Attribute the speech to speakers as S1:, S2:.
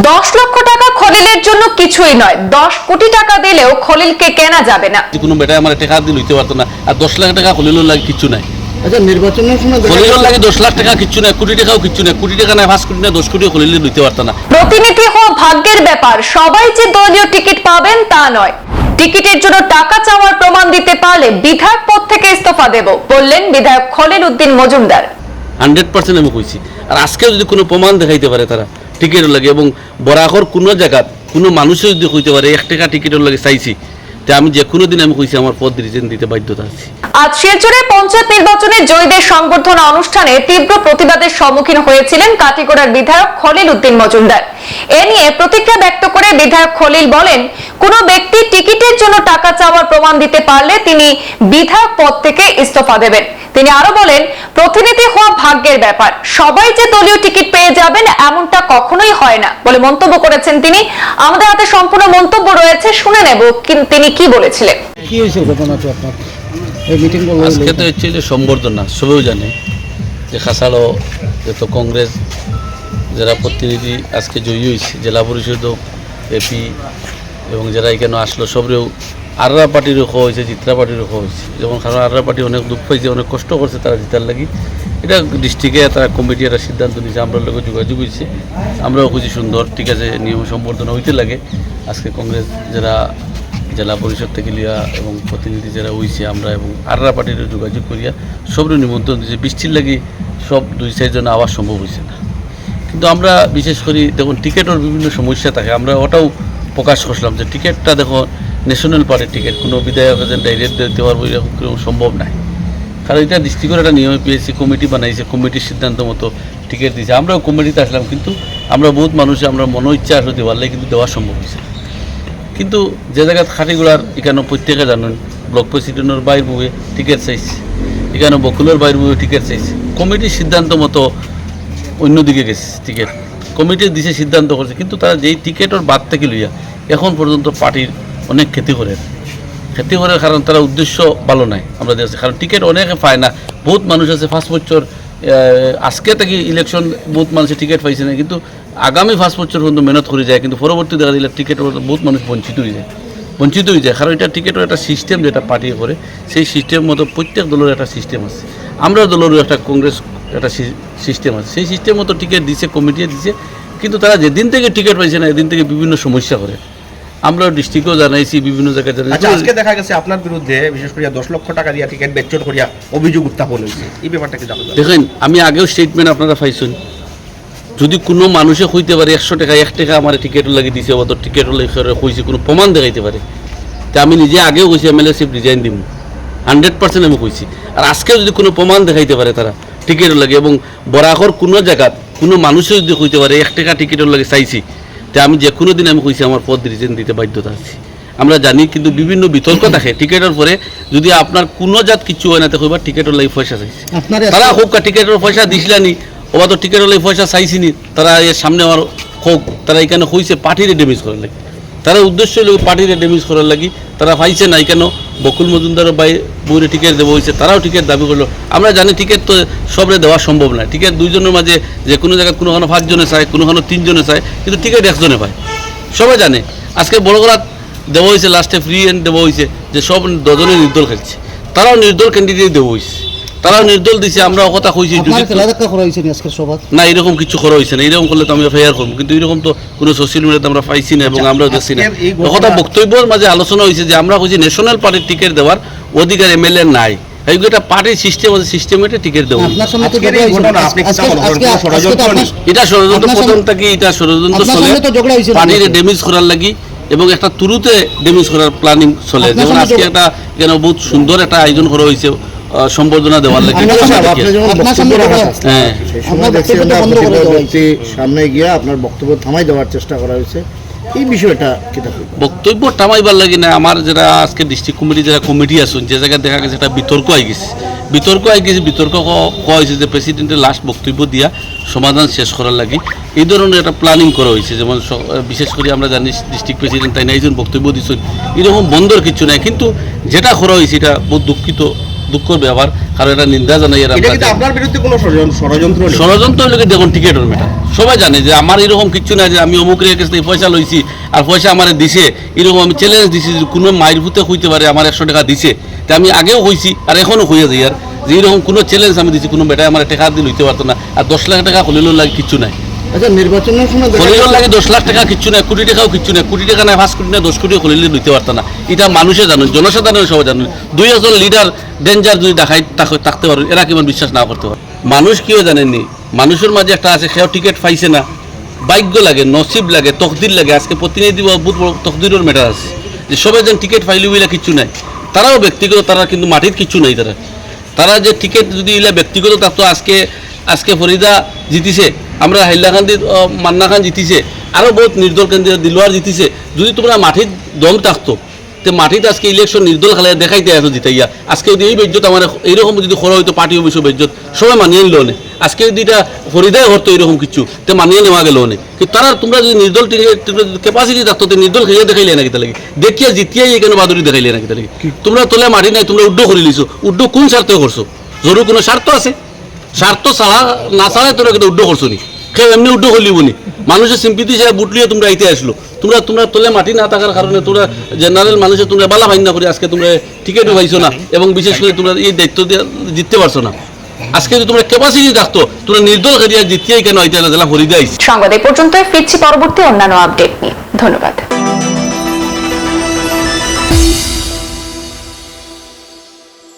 S1: দশ লক্ষ টাকা খলিলের জন্য কিছুই নয়। দশ কোটি টাকা দিলেও খলিলকে কেনা যাবে না।
S2: কোনো আমার টাকা লইতে পারতো না। আর দশ লাখ টাকা খলিলুর লাগে কিচ্ছু নাই।
S3: আচ্ছা নির্বাচনের সময় দেখা
S2: লাগে দশ লাখ টাকা কিচ্ছু নাই কোটি টাকাও কিচ্ছু নাই। কোটি টাকা নাই পাঁচ কোটি না দশ কোটিও খলিলে লইতে পারতো না।
S1: প্রতিনিধি হওয়া ভাগ্যের ব্যাপার। সবাই যে দলীয় টিকিট পাবেন তা নয়। টিকিটের জন্য টাকা চাওয়ার প্রমাণ দিতে পারলে বিধায়ক পদ থেকে ইস্তফা দেব বললেন বিধায়ক খলিল উদ্দিন মজুমদার।
S2: হান্ড্রেড পার্সেন্ট আমি কইছি। আর আজকে যদি কোনো প্রমাণ দেখাইতে পারে তারা টিকিটের লাগে এবং বরাকর কোনো জায়গা কোনো মানুষও যদি কইতে পারে, এক টাকা টিকিটের লাগে চাইছি। আমি যে কোনো দিন আমি কইছি, আমার পদ রিজেন দিতে বাধ্যতা আছি।
S1: আজ শিলচরে পঞ্চায়েত নির্বাচনে জয়ীদের সংবর্ধনা অনুষ্ঠানে তীব্র প্রতিবাদের সম্মুখীন হয়েছিলেন কাটিগড়ার বিধায়ক খলিল উদ্দিন মজুমদার। এ নিয়ে প্রতিক্রিয়া ব্যক্ত করে বিধায়ক খলিল বলেন কোন ব্যক্তি টিকিটের জন্য টাকা চাওয়ার প্রমাণ দিতে পারলে তিনি বিধায়ক পদ থেকে ইস্তফা দেবেন। তিনি আরও বলেন প্রতিনিধি হওয়া ভাগ্যের ব্যাপার। সবাই যে দলীয় টিকিট পেয়ে যাবেন এমনটা কখনোই হয় না বলে মন্তব্য করেছেন তিনি। আমাদের হাতে সম্পূর্ণ মন্তব্য রয়েছে শুনে নেব তিনি কি বলেছিলেন।
S3: কি হয়েছে ঘটনাটা আপনার? এই মিটিং
S2: আজকে তো হচ্ছে যে সম্বর্ধনা সবেও জানে যে খাসাড়ো যত কংগ্রেস যারা প্রতিনিধি আজকে জয়ী হয়েছে, জেলা পরিষদ এপি এবং যারা এখানে আসলো, সবরেও আররা পার্টির খোয়া হয়েছে, জিত্রা পার্টির খোয়া হয়েছে। যেমন কারণ আররা পার্টি অনেক দুঃখ পাইছে, অনেক কষ্ট করছে তারা জিতার লাগি। এটা ডিস্ট্রিক্টে তারা কমিটি একটা সিদ্ধান্ত নিয়েছে, আমরা লোক যোগাযোগ হয়েছে। আমরাও খুঁজি সুন্দর, ঠিক আছে, নিয়ম সম্বর্ধনা হইতে লাগে। আজকে কংগ্রেস যারা জেলা পরিষদ থেকে লিয়া এবং প্রতিনিধি যারা হইছে, আমরা এবং আররা পার্টির যোগাযোগ করিয়া সবরে নিমন্ত্রণ দিয়েছে বৃষ্টির লাগি সব দুই চারজন আওয়া সম্ভব হয়েছে কিন্তু আমরা, বিশেষ করে দেখুন, টিকিটের বিভিন্ন সমস্যা থাকে। আমরা ওটাও প্রকাশ করছিলাম যে টিকিটটা দেখো ন্যাশনাল পার্টির টিকিট কোনো বিধায়ক যেন ডাইরেক্ট দিতে পারব এরকম সম্ভব নাই। কারণ এটা ডিস্ট্রিক্টের একটা নিয়ম পিএসসি কমিটি বানাইছে কমিটির সিদ্ধান্ত মতো টিকিট দিয়েছে। আমরাও কমিটিতে আসলাম, কিন্তু আমরা বহুত মানুষে, আমরা মনো ইচ্ছা আসলে দেওয়ার লাগে কিন্তু দেওয়া সম্ভব হয়েছে। কিন্তু যে জায়গাত খাটিগুড়ার, এখানে প্রত্যেকে জানেন ব্লক প্রেসিডেন্টের বাইর বুয়ে টিকিট চাইছে। এখানে বকুলের বাইর বুয়ে টিকিট চাইছে। কমিটির সিদ্ধান্ত মতো অন্যদিকে গেছে টিকিট কমিটি দিছে, সিদ্ধান্ত করছে, কিন্তু তারা যেই টিকিটের বাদ থেকে লইয়া এখন পর্যন্ত পার্টির অনেক ক্ষতি করে। ক্ষতি করার কারণ তারা উদ্দেশ্য ভালো নাই, আমরা দেখছি। কারণ টিকিট অনেকে পায় না। বহুত মানুষ আছে পাঁচ বছর আজকে থেকে ইলেকশন বহুত মানুষের টিকিট পাইছে না, কিন্তু আগামী পাঁচ বছর পর্যন্ত মেহনত করে যায়, কিন্তু পরবর্তী দেখা দিলে টিকিট বহুত মানুষ বঞ্চিত হয়ে যায়। বঞ্চিত হয়ে যায়, কারণ এটা টিকিটের একটা সিস্টেম যেটা পার্টি করে, সেই সিস্টেম মতো প্রত্যেক দলের একটা সিস্টেম আছে। আমরা দলেরও একটা কংগ্রেস একটা সিস্টেম আছে। সেই সিস্টেম মতো টিকিট দিছে কমিটি দিছে। কিন্তু তারা যেদিন থেকে টিকিট পাইছে না এদিন থেকে বিভিন্ন সমস্যা করে। আমরা ডিস্ট্রিক্টও জানাইছি বিভিন্ন জায়গায়
S4: আচ্ছা
S2: জানাইছি
S4: আজকে দেখা গেছে আপনার বিরুদ্ধে বিশেষ করে দশ লক্ষ টাকা দিয়া টিকিট বেচট করিয়া অভিযোগ উত্থাপন হয়েছে। এই ব্যাপারটা কি
S2: দেখেন আমি আগেও স্টেটমেন্ট আপনারা পাইছেন। যদি কোনো মানুষে কইতে পারে একশো টাকা এক টাকা আমার টিকিট লাগি দিছে অত টিকিট লাগি কইছে কোনো প্রমাণ দেখাইতে পারে। তা আমি নিজে আগেও কইছি এম এল এ রিজাইন দিব হান্ড্রেড পার্সেন্ট আমি কইছি। আর আজকেও যদি কোনো প্রমাণ দেখাইতে পারে তারা টিকিট লাগে এবং বরাকর কোনো জায়গাত কোনো মানুষও যদি কইতে পারে এক টাকা টিকিটের লাগে চাইছি। তা আমি যে কোনো দিন আমি কইছি আমার পদ রিজেন দিতে বাধ্যতা আছি। আমরা জানি কিন্তু বিভিন্ন বিতর্ক থাকে। টিকিটের পরে যদি আপনার কোনো জাত কিছু হয় না তো কইবার টিকিটের লাগে পয়সা চাইছে। তারা হোক টিকেটের পয়সা দিছিলানি ওবা তো টিকেটের লাগে পয়সা চাইছিনি তারা এর সামনে আমার হোক তারা এখানে হইছে পার্টিরে ড্যামেজ করার লাগে। তারা উদ্দেশ্য হলো পার্টিরে ড্যামেজ করার লাগি। তারা পাইছে নাই কেন? বকুল মজুমদারও বাই বইরে টিকিট দেবো হয়েছে তারাও টিকিট দাবি করল। আমরা জানি টিকিট তো সবরে দেওয়া সম্ভব না। টিকিট দুইজনের মাঝে যে কোনো জায়গায় কোনোখানে পাঁচজনে চায়, কোনোখানে তিনজনে চায়, কিন্তু টিকিট একজনে পায়। সবাই জানে। আজকে বড় করা দেওয়া হয়েছে লাস্টে ফ্রি এন্ড দেওয়া হয়েছে যে সব দজনে নির্দল খেলছে। তারাও নির্দল ক্যান্ডিডেট দেওয়া হয়েছে তারাও নির্দল দিছে আমরা কথা কইছি
S3: আপনার
S2: যদি
S3: খেলা দেখা করা হয়েছে নি আজকের সভা
S2: না এরকম কিছু করা হয়েছে না এরকম করলে তো আমি এফআইআর করব কিন্তু এরকম তো কোনো সোশ্যাল মিডিয়াতে আমরা পাইছি না এবং
S4: আচ্ছা,
S2: আমরাও দেখছি না। কথা বক্তব্যের মাঝে আলোচনা হয়েছে যে আমরা কইছি ন্যাশনাল পার্টির টিকিট দেওয়ার অধিকার এমএলএ নাই। এই একটা পার্টির সিস্টেম আছে সিস্টেমে টিকিট দেবো? এটা ষড়যন্ত্র
S3: আপনার
S2: প্রথম থেকে এটা ষড়যন্ত্র চলে? পার্টির ড্যামেজ করার লাগি এবং একটা তুরুতে ড্যামেজ করার প্ল্যানিং চলে। যেমন আজকে একটা এখানে বহুত সুন্দর একটা আয়োজন করা হয়েছে সম্বর্ধনা দেওয়ার লাগি
S3: সামনে-
S2: হ্যাঁ।
S5: সামনে গিয়ে আপনার বক্তব্য থামাই দেওয়ার চেষ্টা করা হয়েছে। এই বিষয়টা কিতা
S2: বক্তব্য টামাইবার লাগি না আমার যারা আজকে ডিস্ট্রিক্ট কমিটি যারা কমিটি আসুন যে জায়গায় দেখা গেছে একটা বিতর্ক আই গেছে। বিতর্ক আই গেছে বিতর্ক কোয়া হয়েছে যে প্রেসিডেন্টের লাস্ট বক্তব্য দিয়া সমাধান শেষ করার লাগে এই ধরনের একটা প্ল্যানিং করা হয়েছে। যেমন বিশেষ করে আমরা জানি ডিস্ট্রিক্ট প্রেসিডেন্ট তাই না এইজন বক্তব্য দিচ্ছেন এরকম বন্ধর কিছু নাই। কিন্তু যেটা করা হয়েছে এটা বহুত দুঃখিত দুঃখর কারণ এটা নিন্দা জানাই এর
S4: আপনার বিরুদ্ধে কোনো ষড়যন্ত্র ষড়যন্ত্র
S2: দেখুন টিকেটের মেটা সবাই জানে যে আমার এরকম কিছু না যে আমি অমুক রেখে কাছ থেকে পয়সা লইছি আর পয়সা আমার দিছে। এরকম আমি চ্যালেঞ্জ দিছি যে কোনো মায়ের ভূতে হইতে পারে আমার একশো টাকা দিছে। তা আমি আগেও হইছি আর এখনও হইয়া যাই আর। যে এরকম কোনো চ্যালেঞ্জ আমি দিছি কোনো বেটায় আমার টাকা দিয়ে লইতে পারতো না। আর দশ লাখ টাকা হলিলোর লাগে কিচ্ছু নাই।
S3: আচ্ছা নির্বাচনের সময় দেখা
S2: লাগে দশ লাখ টাকা কিচ্ছু কোটি টাকাও কিচ্ছু কোটি টাকা নাই পাঁচ কোটি না দশ পারতো না। এটা মানুষে জানুন জনসাধারণ সবাই জানুন দুই একজন লিডার ডেঞ্জার যদি দেখাই থাকতে পারেন এরা কেমন বিশ্বাস না করতে পারে মানুষ কেউ জানেননি মানুষের মাঝে একটা আছে সেও টিকিট পাইছে না। ভাগ্য লাগে নসিব লাগে তকদির লাগে। আজকে প্রতিনিধি বহুত বড় তকদিরের ম্যাটার আছে। যে সবাই যেন টিকিট পাইলে বইলা কিচ্ছু নাই। তারাও ব্যক্তিগত তারা কিন্তু মাটির কিচ্ছু নাই তারা। তারা যে টিকিট যদি ইলা ব্যক্তিগত থাকতো আজকে আজকে ফরিদা জিতিছে। আমরা হাইলাকান্দি মান্না খান জিতিছে। আরও বহুত নির্দল কেন্দ্রে দিলওয়ার জিতিছে। যদি তোমরা মাটির দম থাকতো তে মাটিতে আজকে ইলেকশন নির্দল খেলে দেখাইতে আসো জিতাইয়া আজকে যদি এই বেজ্জত আমার এইরকম যদি খরা হইতো পার্টি অফিস বেজ্জত সবাই মানিয়ে নিল নে আজকে যদি এটা ফরিদায় হতো এরকম কিছু তে মানিয়ে নেওয়া গেল নে কিন্তু তারা তোমরা যদি নির্দল ক্যাপাসিটি থাকতো তো নির্দল খেয়ে দেখাইলে নাকি তাহলে দেখিয়া জিতিয়াই কেন বাদুরি দেখাইলে নাকি তাহলে তোমরা তোলে মাটি নাই তোমরা উড্ড করে লিছো। উড্ড কোন স্বার্থে করছ জরুর কোনো স্বার্থ আছে? স্বার্থ ছাড়া না ছাড়াই তোমরা কিন্তু উড্ড করছ নি। এমনি উড্ড করলিব নি মানুষের সিম্পিতি সে বুটলিয়ে তোমরা আইতে আসলো। তোমরা তোমরা তোলে মাটি না থাকার কারণে তোমরা জেনারেল মানুষের তোমরা বালা ভাই না করে আজকে তোমরা টিকিটও পাইছো না। এবং বিশেষ করে তোমরা এই দায়িত্ব দিয়ে জিততে পারছ না। আজকে যদি তোমরা ক্যাপাসিটি থাকতো তোমরা নির্দল খেলিয়া জিতিয়াই কেন আইতে জেলা হরিদা
S1: সংবাদ এই পর্যন্ত ফিরছি পরবর্তী অন্যান্য আপডেট নিয়ে। ধন্যবাদ।